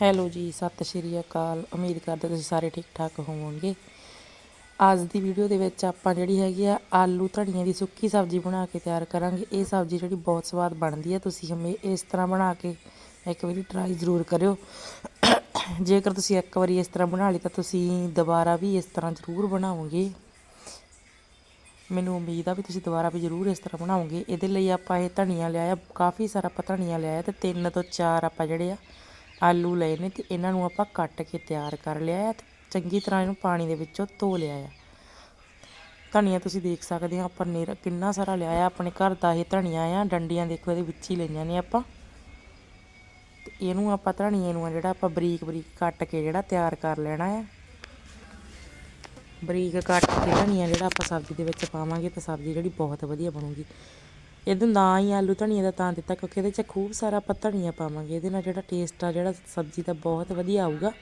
Hello ਜੀ, ਸਤਿ ਸ਼੍ਰੀ ਅਕਾਲ। ਉਮੀਦ ਕਰਦੇ ਤੁਸੀਂ ਸਾਰੇ ਠੀਕ ਠਾਕ ਹੋਵੋਗੇ। ਅੱਜ ਦੀ ਵੀਡੀਓ ਦੇ ਵਿੱਚ ਆਪਾਂ ਜਿਹੜੀ ਹੈਗੀ ਆ ਆਲੂ ਧਨੀਏ ਦੀ ਸੁੱਕੀ ਸਬਜ਼ੀ ਬਣਾ ਕੇ ਤਿਆਰ ਕਰਾਂਗੇ। ਇਹ ਸਬਜ਼ੀ ਜਿਹੜੀ ਬਹੁਤ ਸਵਾਦ ਬਣਦੀ ਹੈ ਤੁਸੀਂ ਹਮੇ ਇਸ ਤਰ੍ਹਾਂ ਬਣਾ ਕੇ ਇੱਕ ਵਾਰੀ ਟਰਾਈ ਜ਼ਰੂਰ ਕਰਿਓ। ਜੇਕਰ ਤੁਸੀਂ ਇੱਕ ਵਾਰੀ ਇਸ ਤਰ੍ਹਾਂ ਬਣਾ ਲਈ ਤਾਂ ਤੁਸੀਂ ਦੁਬਾਰਾ ਵੀ ਇਸ ਤਰ੍ਹਾਂ ਜ਼ਰੂਰ ਬਣਾਓਗੇ। ਮੈਨੂੰ ਉਮੀਦ ਆ ਵੀ ਤੁਸੀਂ ਦੁਬਾਰਾ ਵੀ ਜ਼ਰੂਰ ਇਸ ਤਰ੍ਹਾਂ ਬਣਾਓਗੇ। ਇਹਦੇ ਲਈ ਆਪਾਂ ਇਹ ਧਨੀਆ ਲਿਆਇਆ, ਕਾਫੀ ਸਾਰਾ ਆਪਾਂ ਧਨੀਆ ਲਿਆਇਆ ਤੇ ਤਿੰਨ ਤੋਂ ਚਾਰ ਆਪਾਂ ਜਿਹੜੇ ਆ ਆਲੂ ਲਏ ਨੇ ਤੇ ਇਹਨਾਂ ਨੂੰ ਆਪਾਂ ਕੱਟ ਕੇ ਤਿਆਰ ਕਰ ਲਿਆ ਆ ਤੇ ਚੰਗੀ ਤਰ੍ਹਾਂ ਇਹਨੂੰ ਪਾਣੀ ਦੇ ਵਿੱਚੋਂ ਧੋ ਲਿਆ ਆ। ਧਨੀਆ ਤੁਸੀਂ ਦੇਖ ਸਕਦੇ ਹੋ, ਆਪਾਂ ਨੇ ਕਿੰਨਾ ਸਾਰਾ ਲਿਆ ਆ, ਆਪਣੇ ਘਰ ਦਾ ਇਹ ਧਨੀਆ ਆ, ਡੰਡੀਆਂ ਦੇਖੋ ਇਹਦੇ ਵਿੱਚ ਹੀ ਲਈਆਂ ਨੇ ਆਪਾਂ। ਤੇ ਇਹਨੂੰ ਆਪਾਂ ਧਨੀਏ ਨੂੰ ਆ ਜਿਹੜਾ ਆਪਾਂ ਬਰੀਕ ਬਰੀਕ ਕੱਟ ਕੇ ਜਿਹੜਾ ਤਿਆਰ ਕਰ ਲੈਣਾ ਆ। ਬਰੀਕ ਕੱਟ ਕੇ ਧਨੀਆ ਜਿਹੜਾ ਆਪਾਂ ਸਬਜ਼ੀ ਦੇ ਵਿੱਚ ਪਾਵਾਂਗੇ ਤਾਂ ਸਬਜ਼ੀ ਜਿਹੜੀ ਬਹੁਤ ਵਧੀਆ ਬਣੂਗੀ। ਇਹਦਾ ਨਾਂ ਹੀ ਆਲੂ ਧਨੀਆ ਦਾ ਤਾਂ ਦਿੱਤਾ, ਕਿਉਂਕਿ ਇਹਦੇ 'ਚ ਖੂਬ ਸਾਰਾ ਆਪਾਂ ਧਨੀਆ ਪਾਵਾਂਗੇ। ਇਹਦੇ ਨਾਲ ਜਿਹੜਾ ਟੇਸਟ ਆ, ਜਿਹੜਾ ਸਬਜ਼ੀ ਦਾ ਬਹੁਤ ਵਧੀਆ ਆਊਗਾ।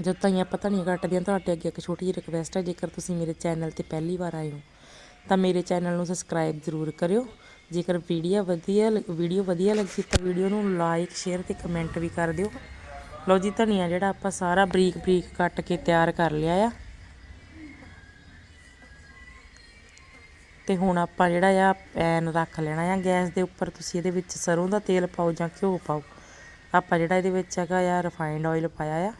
ਜਦ ਤਾਈਂ ਆਪਾਂ ਧਨੀਆ ਕੱਟਦੇ ਹਾਂ, ਤੁਹਾਡੇ ਅੱਗੇ ਇੱਕ ਛੋਟੀ ਜਿਹੀ ਰਿਕਵੈਸਟ ਹੈ ਜੇਕਰ ਤੁਸੀਂ ਮੇਰੇ ਚੈਨਲ ਤੇ ਪਹਿਲੀ ਵਾਰ ਆਏ ਹੋ, ਤਾਂ ਮੇਰੇ ਚੈਨਲ ਨੂੰ ਸਬਸਕ੍ਰਾਈਬ ਜ਼ਰੂਰ ਕਰਿਓ। ਜੇਕਰ ਵੀਡੀਓ ਵਧੀਆ ਵੀਡੀਓ ਵਧੀਆ ਲੱਗੀ ਤਾਂ ਵੀਡੀਓ ਨੂੰ ਲਾਈਕ ਸ਼ੇਅਰ ਤੇ ਕਮੈਂਟ ਵੀ ਕਰ ਦਿਓ। ਲਓ ਜੀ, ਧਨੀਆ ਜਿਹੜਾ ਆਪਾਂ ਸਾਰਾ ਬਰੀਕ ਬਰੀਕ ਕੱਟ ਕੇ ਤਿਆਰ ਕਰ ਲਿਆ ਆ। ਤੇ ਹੁਣ ਆਪਾਂ ਜਿਹੜਾ ਆ, ਪੈਨ ਰੱਖ ਲੈਣਾ ਆ, ਗੈਸ ਦੇ ਉੱਪਰ ਤੁਸੀਂ ਇਹਦੇ ਵਿੱਚ ਸਰੋਂ ਦਾ ਤੇਲ ਪਾਓ ਜਾਂ ਘਿਓ ਪਾਓ। ਆਪਾਂ ਜਿਹੜਾ ਇਹਦੇ ਵਿੱਚ ਹੈਗਾ ਆ ਰਿਫਾਈਨਡ ਆਇਲ ਪਾਇਆ ਆ।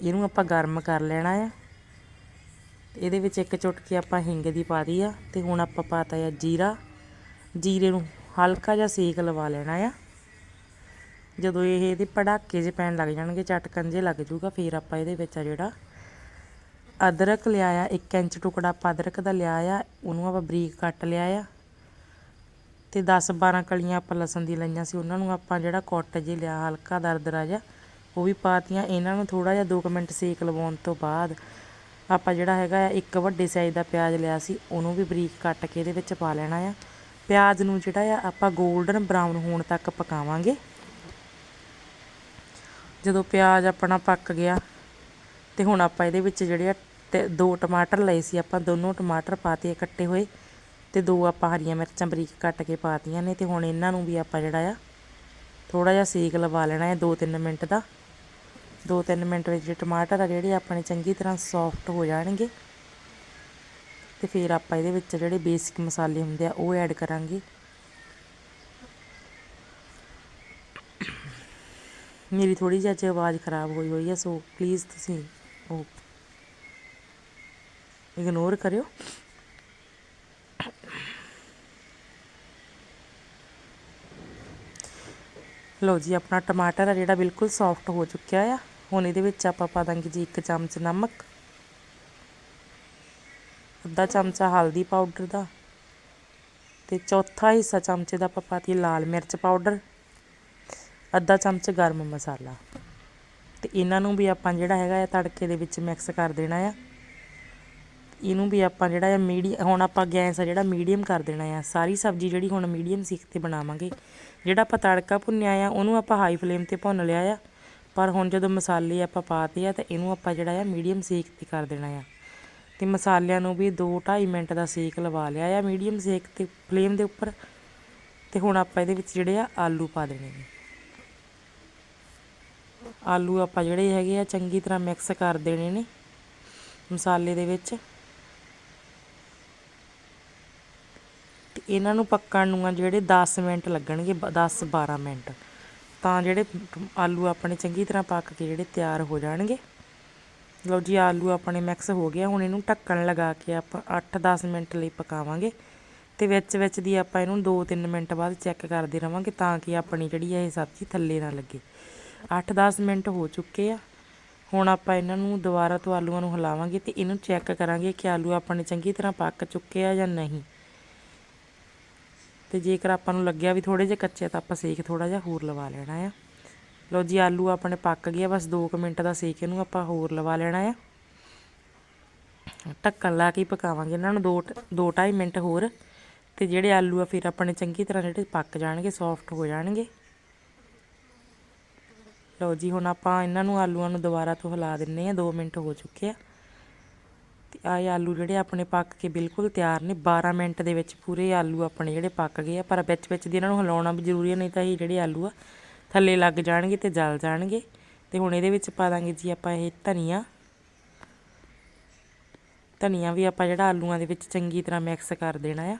ਇਹਨੂੰ ਆਪਾਂ ਗਰਮ ਕਰ ਲੈਣਾ ਆ। ਤੇ ਇਹਦੇ ਵਿੱਚ ਇੱਕ ਚੁਟਕੀ ਆਪਾਂ ਹਿੰਗ ਦੀ ਪਾ ਦੀ ਆ, ਤੇ ਹੁਣ ਆਪਾਂ ਪਾਤਾ ਆ ਜੀਰਾ। ਜੀਰੇ ਨੂੰ ਹਲਕਾ ਜਿਹਾ ਸੇਕ ਲਵਾ ਲੈਣਾ ਆ। ਜਦੋਂ ਇਹ ਇਹਦੇ ਪੜਾਕੇ ਜੇ ਪੈਣ ਲੱਗ ਜਾਣਗੇ, ਚਟਕਣ ਜੇ ਲੱਗ ਜੂਗਾ ਫਿਰ ਆਪਾਂ ਇਹਦੇ ਵਿੱਚ ਆ ਜਿਹੜਾ ਅਦਰਕ ਲਿਆ ਆ 1 ਇੰਚ ਟੁਕੜਾ ਆਪਾਂ ਅਦਰਕ ਦਾ ਲਿਆ ਆ ਉਹਨੂੰ ਆਪਾਂ ਬਰੀਕ ਕੱਟ ਲਿਆ ਆ ਤੇ 10 12 ਕਲੀਆਂ ਆਪਾਂ ਲਸਣ ਦੀ ਲਈਆਂ ਸੀ, ਉਹਨਾਂ ਨੂੰ ਆਪਾਂ ਜਿਹੜਾ ਕੁੱਟ ਜੇ ਲਿਆ, ਹਲਕਾ ਦਰਦਰਾ ਜਿਹਾ ਉਹ ਵੀ ਪਾਤੀਆਂ। ਇਹਨਾਂ ਨੂੰ ਥੋੜਾ ਜਿਹਾ 2 ਮਿੰਟ ਸੇਕ ਲਵਾਉਣ ਤੋਂ ਬਾਅਦ ਆਪਾਂ ਜਿਹੜਾ ਹੈਗਾ ਆ, ਇੱਕ ਵੱਡੇ ਸਾਈਜ਼ ਦਾ ਪਿਆਜ਼ ਲਿਆ ਸੀ, ਉਹਨੂੰ ਵੀ ਬਰੀਕ ਕੱਟ ਕੇ ਇਹਦੇ ਵਿੱਚ ਪਾ ਲੈਣਾ ਆ। ਪਿਆਜ਼ ਨੂੰ ਜਿਹੜਾ ਆ, ਆਪਾਂ 골ਡਨ ਬਰਾਊਨ ਹੋਣ ਤੱਕ ਪਕਾਵਾਂਗੇ। ਜਦੋਂ ਪਿਆਜ਼ ਆਪਣਾ ਪੱਕ ਗਿਆ ਤੇ ਹੁਣ ਆਪਾਂ ਇਹਦੇ ਵਿੱਚ ਜਿਹੜੇ ਆ ਤੇ ਦੋ ਟਮਾਟਰ ਲਏ ਸੀ ਆਪਾਂ, ਦੋਨੋਂ ਟਮਾਟਰ ਪਾਤੇ ਕੱਟੇ ਹੋਏ ਤੇ ਦੋ ਆਪਾਂ ਹਰੀਆਂ ਮਿਰਚਾਂ ਬਰੀਕ ਕੱਟ ਕੇ ਪਾਤੀਆਂ ਨੇ ਤੇ ਹੁਣ ਇਹਨਾਂ ਨੂੰ ਵੀ ਆਪਾਂ ਜਿਹੜਾ ਆ ਥੋੜਾ ਜਿਹਾ ਸੇਕ ਲਵਾ ਲੈਣਾ ਹੈ 2-3 ਮਿੰਟ ਦਾ। 2-3 ਮਿੰਟ ਵਿੱਚ ਟਮਾਟਰ ਆ ਜਿਹੜੇ ਆਪਣੇ ਚੰਗੀ ਤਰ੍ਹਾਂ ਸੌਫਟ ਹੋ ਜਾਣਗੇ ਤੇ ਫਿਰ ਆਪਾਂ ਇਹਦੇ ਵਿੱਚ ਜਿਹੜੇ ਬੇਸਿਕ ਮਸਾਲੇ ਹੁੰਦੇ ਆ ਉਹ ਐਡ ਕਰਾਂਗੇ। ਮੇਰੀ ਥੋੜੀ ਜਿਹੀ ਅੱਜ ਆਵਾਜ਼ ਖਰਾਬ ਹੋਈ ਹੋਈ ਹੈ ਸੋ ਪਲੀਜ਼ ਤੁਸੀਂ ਉਹ ਇਗਨੋਰ ਕਰਿਓ। ਲਓ ਜੀ, ਆਪਣਾ ਟਮਾਟਰ ਆ ਜਿਹੜਾ ਬਿਲਕੁਲ ਸੌਫਟ ਹੋ ਚੁੱਕਿਆ ਆ। ਹੁਣ ਇਹਦੇ ਵਿੱਚ ਆਪਾਂ ਪਾ ਦਾਂਗੇ ਜੀ ਇੱਕ ਚਮਚ ਨਮਕ। ਅੱਧਾ ਚਮਚਾ ਹਲਦੀ ਪਾਊਡਰ ਦਾ ਤੇ ਚੌਥਾ ਹਿੱਸਾ ਚਮਚੇ ਦਾ ਆਪਾਂ ਪਾਤੀ ਲਾਲ ਮਿਰਚ ਪਾਊਡਰ। ਅੱਧਾ ਚਮਚ ਗਰਮ ਮਸਾਲਾ। ਤੇ ਇਹਨਾਂ ਨੂੰ ਵੀ ਆਪਾਂ ਜਿਹੜਾ ਹੈਗਾ ਆ ਤੜਕੇ ਦੇ ਵਿੱਚ ਮਿਕਸ ਕਰ ਦੇਣਾ ਆ। ਇਹਨੂੰ ਵੀ ਆਪਾਂ ਜਿਹੜਾ ਆ ਮੀਡੀ ਹੁਣ ਆਪਾਂ ਗੈਸ ਆ ਜਿਹੜਾ ਮੀਡੀਅਮ ਕਰ ਦੇਣਾ ਆ। ਸਾਰੀ ਸਬਜ਼ੀ ਜਿਹੜੀ ਹੁਣ ਮੀਡੀਅਮ ਸੀਖ ਤੇ ਬਣਾਵਾਂਗੇ। ਜਿਹੜਾ ਆਪਾਂ ਤੜਕਾ ਭੁੰਨਿਆ ਆ, ਉਹਨੂੰ ਆਪਾਂ ਹਾਈ ਫਲੇਮ ਤੇ ਭੁੰਨ ਲਿਆ ਆ। ਪਰ ਹੁਣ ਜਦੋਂ ਮਸਾਲੇ ਆਪਾਂ ਪਾਤੇ ਆ, ਤਾਂ ਇਹਨੂੰ ਆਪਾਂ ਜਿਹੜਾ ਆ ਮੀਡੀਅਮ ਸੇਕ ਤੇ ਕਰ ਦੇਣਾ ਆ। ਤੇ ਮਸਾਲਿਆਂ ਨੂੰ ਵੀ 2-2.5 ਮਿੰਟ ਦਾ ਸੇਕ ਲਵਾ ਲਿਆ ਆ ਮੀਡੀਅਮ ਸੇਕ ਤੇ ਫਲੇਮ ਦੇ ਉੱਪਰ। ਤੇ ਹੁਣ ਆਪਾਂ ਇਹਦੇ ਵਿੱਚ ਜਿਹੜੇ ਆ ਆਲੂ ਪਾ ਦੇਣੇ ਨੇ। ਆਲੂ ਆਪਾਂ ਜਿਹੜੇ ਹੈਗੇ ਆ, ਚੰਗੀ ਤਰ੍ਹਾਂ ਮਿਕਸ ਕਰ ਦੇਣੇ ਨੇ ਮਸਾਲੇ ਦੇ ਵਿੱਚ। ਇਹਨਾਂ ਨੂੰ ਪੱਕਣ ਨੂੰ ਆ ਜਿਹੜੇ 10 ਮਿੰਟ ਲੱਗਣਗੇ 10 12 ਮਿੰਟ। ਤਾਂ ਜਿਹੜੇ ਆਲੂ ਆਪਣੇ ਚੰਗੀ ਤਰ੍ਹਾਂ ਪੱਕ ਕੇ ਜਿਹੜੇ ਤਿਆਰ ਹੋ ਜਾਣਗੇ। ਲਓ ਜੀ, ਆਲੂ ਆਪਣੇ ਮਿਕਸ ਹੋ ਗਿਆ। ਹੁਣ ਇਹਨੂੰ ਢੱਕਣ ਲਗਾ ਕੇ ਆਪਾਂ 8-10 ਮਿੰਟ ਲਈ ਪਕਾਵਾਂਗੇ। ਤੇ ਵਿੱਚ ਵਿੱਚ ਦੀ ਆਪਾਂ ਇਹਨੂੰ 2-3 ਮਿੰਟ ਬਾਅਦ ਚੈੱਕ ਕਰਦੇ ਰਵਾਂਗੇ ਤਾਂ ਕਿ ਆਪਣੀ ਜਿਹੜੀ ਇਹ ਸਬਜ਼ੀ ਥੱਲੇ ਨਾ ਲੱਗੇ। 8-10 ਮਿੰਟ ਹੋ ਚੁੱਕੇ ਆ। ਹੁਣ ਆਪਾਂ ਇਹਨਾਂ ਨੂੰ ਦੁਬਾਰਾ ਤੋਂ ਆਲੂਆਂ ਨੂੰ ਹਿਲਾਵਾਂਗੇ ਤੇ ਇਹਨੂੰ ਚੈੱਕ ਕਰਾਂਗੇ ਕਿ ਆਲੂ ਆਪਣੇ ਚੰਗੀ ਤਰ੍ਹਾਂ ਪੱਕ ਚੁੱਕੇ ਆ ਜਾਂ ਨਹੀਂ। ਤੇ ਜੇਕਰ ਆਪਾਂ ਨੂੰ ਲੱਗਿਆ ਵੀ ਥੋੜੇ ਜਿਹਾ ਕੱਚੇ ਤਾਂ ਆਪਾਂ ਸੇਕ ਥੋੜਾ ਜਿਹਾ ਹੋਰ ਲਵਾ ਲੈਣਾ ਆ। ਲਓ ਜੀ, ਆਲੂ ਆਪਣੇ ਪੱਕ ਗਿਆ ਬਸ 2 ਮਿੰਟ ਦਾ ਸੇਕ ਇਹਨੂੰ ਆਪਾਂ ਹੋਰ ਲਵਾ ਲੈਣਾ ਆ। ਢੱਕਣ ਲਾ ਕੇ ਪਕਾਵਾਂਗੇ ਇਹਨਾਂ ਨੂੰ 2 2 2.5 ਮਿੰਟ ਹੋਰ। ਤੇ ਜਿਹੜੇ ਆਲੂ ਆ ਫਿਰ ਆਪਣੇ ਚੰਗੀ ਤਰ੍ਹਾਂ ਜਿਹੜੇ ਪੱਕ ਜਾਣਗੇ ਸੌਫਟ ਹੋ ਜਾਣਗੇ। ਲਓ ਜੀ, ਹੁਣ ਆਪਾਂ ਇਹਨਾਂ ਨੂੰ ਆਲੂਆਂ ਨੂੰ ਦੁਬਾਰਾ ਤੋਂ ਹਿਲਾ ਦਿੰਨੇ ਆ 2 ਮਿੰਟ ਹੋ ਚੁੱਕੇ ਆ। ਤੇ ਆਹ ਆਲੂ ਜਿਹੜੇ ਆਪਣੇ ਪੱਕ ਕੇ ਬਿਲਕੁਲ ਤਿਆਰ ਨੇ 12 ਮਿੰਟ ਦੇ ਵਿੱਚ ਪੂਰੇ ਆਲੂ ਆਪਣੇ ਜਿਹੜੇ ਪੱਕ ਗਏ ਆ, ਪਰ ਵਿੱਚ ਵਿੱਚ ਦੀ ਇਹਨਾਂ ਨੂੰ ਹਿਲਾਉਣਾ ਵੀ ਜ਼ਰੂਰੀ ਹੈ ਨਹੀਂ ਤਾਂ ਇਹ ਜਿਹੜੇ ਆਲੂ ਆ ਥੱਲੇ ਲੱਗ ਜਾਣਗੇ ਤੇ ਜਲ ਜਾਣਗੇ। ਤੇ ਹੁਣ ਇਹਦੇ ਵਿੱਚ ਪਾ ਦਾਂਗੇ ਜੀ ਆਪਾਂ ਇਹ ਧਨੀਆ। ਧਨੀਆ ਵੀ ਆਪਾਂ ਜਿਹੜਾ ਆਲੂਆਂ ਦੇ ਵਿੱਚ ਚੰਗੀ ਤਰ੍ਹਾਂ ਮਿਕਸ ਕਰ ਦੇਣਾ ਆ।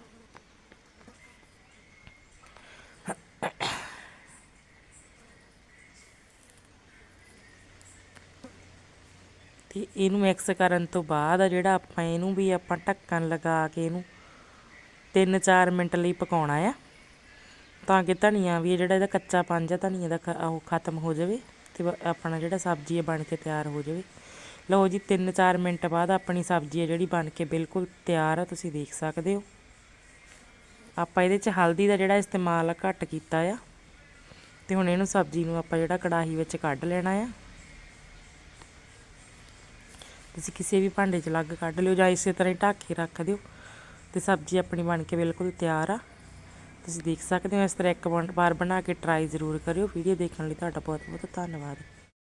ਤੇ ਇਹਨੂੰ ਮਿਕਸ ਕਰਨ ਤੋਂ ਬਾਅਦ ਆ ਜਿਹੜਾ ਆਪਾਂ ਇਹਨੂੰ ਵੀ ਆਪਾਂ ਢੱਕਣ ਲਗਾ ਕੇ ਇਹਨੂੰ 3-4 ਮਿੰਟ ਲਈ ਪਕਾਉਣਾ ਆ, ਤਾਂ ਕਿ ਧਨੀਆ ਵੀ ਜਿਹੜਾ ਇਹਦਾ ਕੱਚਾ ਪੰਜ ਆ, ਧਨੀਆ ਦਾ ਖ- ਉਹ ਖਤਮ ਹੋ ਜਾਵੇ ਤੇ ਬ- ਆਪਣਾ ਜਿਹੜਾ ਸਬਜ਼ੀ ਹੈ ਬਣ ਕੇ ਤਿਆਰ ਹੋ ਜਾਵੇ। ਲਓ ਜੀ 3-4 ਮਿੰਟ ਬਾਅਦ ਆਪਣੀ ਸਬਜ਼ੀ ਹੈ ਜਿਹੜੀ ਬਣ ਕੇ ਬਿਲਕੁਲ ਤਿਆਰ ਆ, ਤੁਸੀਂ ਦੇਖ ਸਕਦੇ ਹੋ। ਆਪਾਂ ਇਹਦੇ 'ਚ ਹਲਦੀ ਦਾ ਜਿਹੜਾ ਇਸਤੇਮਾਲ ਆ ਘੱਟ ਕੀਤਾ ਆ, ਤੇ ਹੁਣ ਇਹਨੂੰ ਸਬਜ਼ੀ ਨੂੰ ਆਪਾਂ ਜਿਹੜਾ ਕੜਾਹੀ ਵਿੱਚ ਕੱਢ ਲੈਣਾ ਆ। ਤੁਸੀਂ ਕਿਸੇ ਵੀ ਭਾਂਡੇ 'ਚ ਅਲੱਗ ਕੱਢ ਲਿਓ ਜਾਂ ਇਸੇ ਤਰ੍ਹਾਂ ਹੀ ਢੱਕ ਕੇ ਰੱਖ ਦਿਓ ਤੇ ਸਬਜ਼ੀ ਆਪਣੀ ਬਣ ਕੇ ਬਿਲਕੁਲ ਤਿਆਰ ਆ। ਤੁਸੀਂ ਦੇਖ ਸਕਦੇ ਹੋ ਇਸ ਤਰ੍ਹਾਂ ਇੱਕ ਵਾਰ ਬਣਾ ਕੇ ਟਰਾਈ ਜ਼ਰੂਰ ਕਰਿਓ। ਵੀਡੀਓ ਦੇਖਣ ਲਈ ਤੁਹਾਡਾ ਬਹੁਤ ਬਹੁਤ ਧੰਨਵਾਦ।